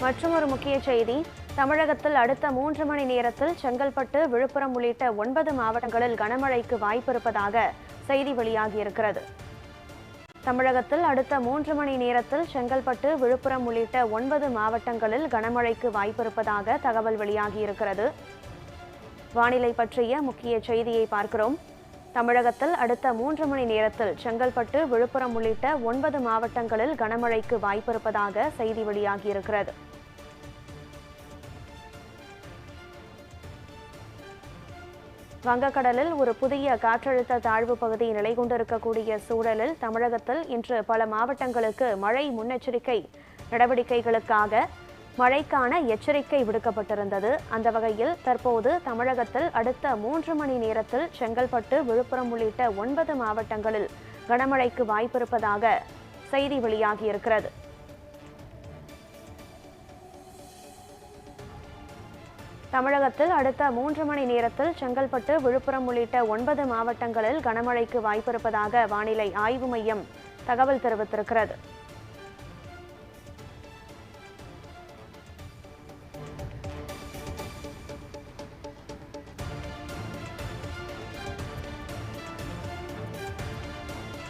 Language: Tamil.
மற்றொரு முக்கிய செய்தி. தமிழகத்தில் அடுத்த மூன்று மணி நேரத்தில் செங்கல்பட்டு விழுப்புரம் உள்ளிட்ட ஒன்பது மாவட்டங்களில் கனமழைக்கு வாய்ப்பிருப்பதாக செய்தி வெளியாகியிருக்கிறது. தமிழகத்தில் அடுத்த மூன்று மணி நேரத்தில் செங்கல்பட்டு விழுப்புரம் உள்ளிட்ட ஒன்பது மாவட்டங்களில் கனமழைக்கு வாய்ப்பிருப்பதாக தகவல் வெளியாகியிருக்கிறது. வானிலை பற்றிய முக்கிய செய்தியை பார்க்கிறோம். தமிழகத்தில் அடுத்த மூன்று மணி நேரத்தில் செங்கல்பட்டு விழுப்புரம் உள்ளிட்ட ஒன்பது மாவட்டங்களில் கனமழைக்கு வாய்ப்பிருப்பதாக செய்தி வெளியாகியிருக்கிறது. வங்கக்கடலில் ஒரு புதிய காற்றழுத்த தாழ்வு பகுதி நிலை கொண்டிருக்கக்கூடிய சூழலில் தமிழகத்தில் இன்று பல மாவட்டங்களுக்கு மழை முன்னெச்சரிக்கை நடவடிக்கைகளுக்காக மழைக்கான எச்சரிக்கை விடுக்கப்பட்டிருந்தது. அந்த வகையில் தற்போது தமிழகத்தில் அடுத்த மூன்று மணி நேரத்தில் செங்கல்பட்டு விழுப்புரம் உள்ளிட்ட ஒன்பது மாவட்டங்களில் கனமழைக்கு வாய்ப்பிருப்பதாக செய்தி வெளியாகியிருக்கிறது. தமிழகத்தில் அடுத்த மூன்று மணி நேரத்தில் செங்கல்பட்டு விழுப்புரம் உள்ளிட்ட ஒன்பது மாவட்டங்களில் கனமழைக்கு வாய்ப்பிருப்பதாக வானிலை ஆய்வு மையம் தகவல் தெரிவித்திருக்கிறது.